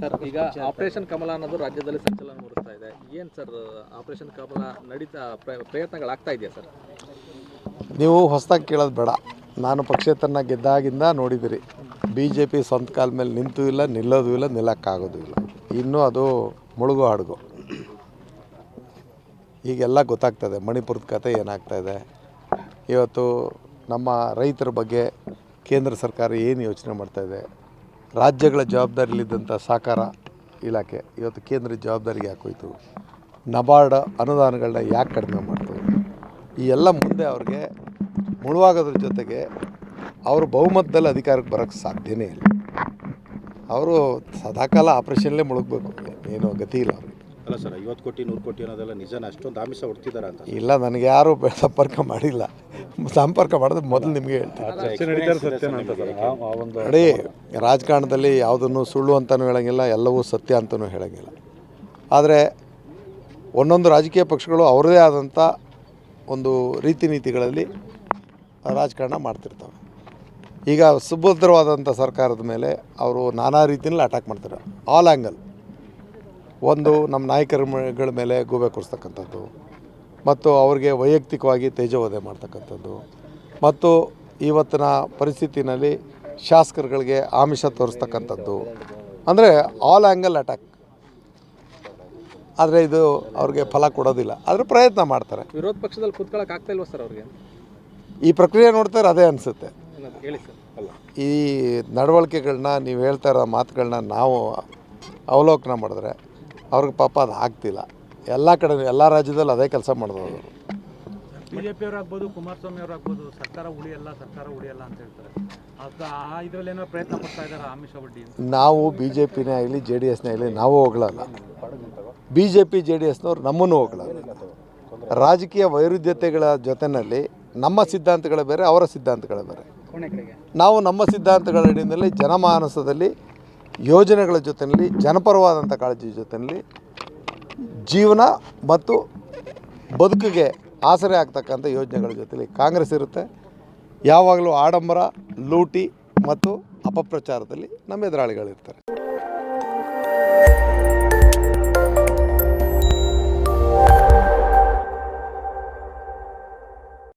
Sir, ಈಗ operation ಕಮಲ ಅನ್ನೋದು ರಾಜ್ಯದಲ್ಲಿ ಸಂಚಲನ ಮೂಡಿಸ್ತಾ ಇದೆ. ಏನು ಸರ್, ಆಪರೇಷನ್ ಕಮಲ ನಡೀತಾ ಪ್ರ- ಪ್ರಯತ್ನಗಳಾಗ್ತಾ ಇದೆಯಾ ಸರ್? ನೀವು ಹೊಸದಾಗಿ ಕೇಳೋದು ಬೇಡ. ನಾನು ಪಕ್ಷೇತರನ ಗೆದ್ದಾಗಿಂದ ನೋಡಿದಿರಿ. ಬಿ ಜೆ ಪಿ ಸ್ವಂತ ಕಾಲ ಮೇಲೆ ನಿಂತು ಇಲ್ಲ, ನಿಲ್ಲೋದು ಇಲ್ಲ, ನಿಲ್ಲಕ್ಕಾಗೋದು ಇಲ್ಲ. ಇನ್ನೂ ಅದು ಮುಳುಗೋ ಹಡಗು. ಈಗೆಲ್ಲ ಗೊತ್ತಾಗ್ತದೆ, ಮಣಿಪುರದ ಕತೆ ಏನಾಗ್ತಾಯಿದೆ ಇವತ್ತು ನಮ್ಮ ರೈತರ ಬಗ್ಗೆ ಕೇಂದ್ರ ಸರ್ಕಾರ ಏನು ಯೋಚನೆ ಮಾಡ್ತಾ ಇದೆ. ರಾಜ್ಯಗಳ ಜವಾಬ್ದಾರಿಲಿದ್ದಂಥ ಸಹಕಾರ ಇಲಾಖೆ ಇವತ್ತು ಕೇಂದ್ರ ಜವಾಬ್ದಾರಿಗೆ ಯಾಕೆ ಹೋಯ್ತು? ನಬಾರ್ಡ್ ಅನುದಾನಗಳನ್ನ ಯಾಕೆ ಕಡಿಮೆ ಮಾಡ್ತು? ಈ ಎಲ್ಲ ಮುಂದೆ ಅವ್ರಿಗೆ ಮುಳುವಾಗೋದ್ರ ಜೊತೆಗೆ ಅವರು ಬಹುಮತದಲ್ಲಿ ಅಧಿಕಾರಕ್ಕೆ ಬರೋಕ್ಕೆ ಸಾಧ್ಯನೇ ಇಲ್ಲ. ಅವರು ಸದಾಕಾಲ ಆಪ್ರೇಷನ್ಲೇ ಮುಳುಗಬೇಕು. ಏನು ಗತಿ ಇಲ್ಲ ಅವ್ರಿಗೆ. ಅಲ್ಲ ಸರ್ ಐವತ್ತು ಕೋಟಿ ನೂರು ಕೋಟಿ ಅನ್ನೋದೆಲ್ಲ ನಿಜನ? ಅಷ್ಟೊಂದು ಆಮಿಷ ಹೊಡ್ತಿದ್ದಾರೆ ಅಂತ ಇಲ್ಲ ನನಗೆ ಯಾರೂ ಸಂಪರ್ಕ ಮಾಡಿಲ್ಲ. ಸಂಪರ್ಕ ಮಾಡಿದ್ರೆ ಮೊದಲು ನಿಮಗೆ ಹೇಳ್ತೀನಿ. ನೋಡಿ ರಾಜಕಾರಣದಲ್ಲಿ ಯಾವುದನ್ನು ಸುಳ್ಳು ಅಂತಲೂ ಹೇಳೋಂಗಿಲ್ಲ ಎಲ್ಲವೂ ಸತ್ಯ ಅಂತಲೂ ಹೇಳೋಂಗಿಲ್ಲ. ಆದರೆ ಒಂದೊಂದು ರಾಜಕೀಯ ಪಕ್ಷಗಳು ಅವರದೇ ಆದಂಥ ಒಂದು ರೀತಿ ನೀತಿಗಳಲ್ಲಿ ರಾಜಕಾರಣ ಮಾಡ್ತಿರ್ತವೆ. ಈಗ ಸುಭದ್ರವಾದಂಥ ಸರ್ಕಾರದ ಮೇಲೆ ಅವರು ನಾನಾ ರೀತಿಯಲ್ಲಿ ಅಟ್ಯಾಕ್ ಮಾಡ್ತಾರೆ ಆಲ್ ಆ್ಯಂಗಲ್ ಒಂದು ನಮ್ಮ ನಾಯಕರುಗಳ ಮೇಲೆ ಗೂಬೆ ಕೂರಿಸ್ತಕ್ಕಂಥದ್ದು ಮತ್ತು ಅವ್ರಿಗೆ ವೈಯಕ್ತಿಕವಾಗಿ ತೇಜೋವಧೆ ಮಾಡ್ತಕ್ಕಂಥದ್ದು ಮತ್ತು ಇವತ್ತಿನ ಪರಿಸ್ಥಿತಿನಲ್ಲಿ ಶಾಸಕರುಗಳಿಗೆ ಆಮಿಷ ತೋರಿಸ್ತಕ್ಕಂಥದ್ದು. ಅಂದರೆ ಆಲ್ ಆ್ಯಂಗಲ್ ಅಟ್ಯಾಕ್ ಆದರೆ ಇದು ಅವ್ರಿಗೆ ಫಲ ಕೊಡೋದಿಲ್ಲ. ಆದರೆ ಪ್ರಯತ್ನ ಮಾಡ್ತಾರೆ. ವಿರೋಧ ಪಕ್ಷದಲ್ಲಿ ಕೂತ್ಕೊಳ್ಳೋಕೆ ಆಗ್ತಾ ಇಲ್ವಾ ಸರ್ ಅವ್ರಿಗೆ? ಈ ಪ್ರಕ್ರಿಯೆ ನೋಡ್ತಾರೆ ಅದೇ ಅನಿಸುತ್ತೆ. ಈ ನಡವಳಿಕೆಗಳನ್ನ ನೀವು ಹೇಳ್ತಾ ಇರೋ ಮಾತುಗಳನ್ನ ನಾವು ಅವಲೋಕನ ಮಾಡಿದ್ರೆ ಅವ್ರಿಗೆ ಪಾಪ ಅದು ಆಗ್ತಿಲ್ಲ. ಎಲ್ಲ ಕಡೆ ಎಲ್ಲ ರಾಜ್ಯದಲ್ಲೂ ಅದೇ ಕೆಲಸ ಮಾಡಿದ್ರು ಬಿಜೆಪಿ ಆಗ್ಬೋದು ಕುಮಾರಸ್ವಾಮಿ ಅವರಾಗ್ಬೋದು ಸರ್ಕಾರ ಉಳಿಯಲ್ಲ ಸರ್ಕಾರ ಉಳಿಯಲ್ಲ ಅಂತ ಹೇಳ್ತಾರೆ. ಆ ಇದ್ರಲ್ಲಿ ಏನೋ ಪ್ರಯತ್ನ ಪಡ್ತಾ ಇದ್ದಾರೆ ಆಮಿಷ ಬಡ್ಡಿ ಅಂತ? ನಾವು ಬಿ ಜೆ ಪಿನೇ ಆಗಲಿ ಜೆ ಡಿ ಎಸ್ನೇ ಆಗಲಿ ನಾವು ಹೋಗ್ಲಲ್ಲ. B J P J D ಎಸ್ನವ್ರು ನಮ್ಮನ್ನು ಹೋಗ್ಲಲ್ಲ. ರಾಜಕೀಯ ವೈರುಧ್ಯತೆಗಳ ಜೊತೆಯಲ್ಲಿ ನಮ್ಮ ಸಿದ್ಧಾಂತಗಳೇ ಬೇರೆ ಅವರ ಸಿದ್ಧಾಂತಗಳೇ ಬೇರೆ. ನಾವು ನಮ್ಮ ಸಿದ್ಧಾಂತಗಳ ಅಡಿಯಲ್ಲಿ ಜನಮಾನಸದಲ್ಲಿ ಯೋಜನೆಗಳ ಜೊತೆಯಲ್ಲಿ ಜನಪರವಾದಂಥ ಕಾಳಜಿ ಜೊತೆಯಲ್ಲಿ ಜೀವನ ಮತ್ತು ಬದುಕಿಗೆ ಆಸರೆ ಆಗ್ತಕ್ಕಂಥ ಯೋಜನೆಗಳ ಜೊತೆಯಲ್ಲಿ ಕಾಂಗ್ರೆಸ್ ಇರುತ್ತೆ. ಯಾವಾಗಲೂ ಆಡಂಬರ, ಲೂಟಿ ಮತ್ತು ಅಪಪ್ರಚಾರದಲ್ಲಿ ನಮ್ಮ ಎದುರಾಳಿಗಳಿರ್ತಾರೆ.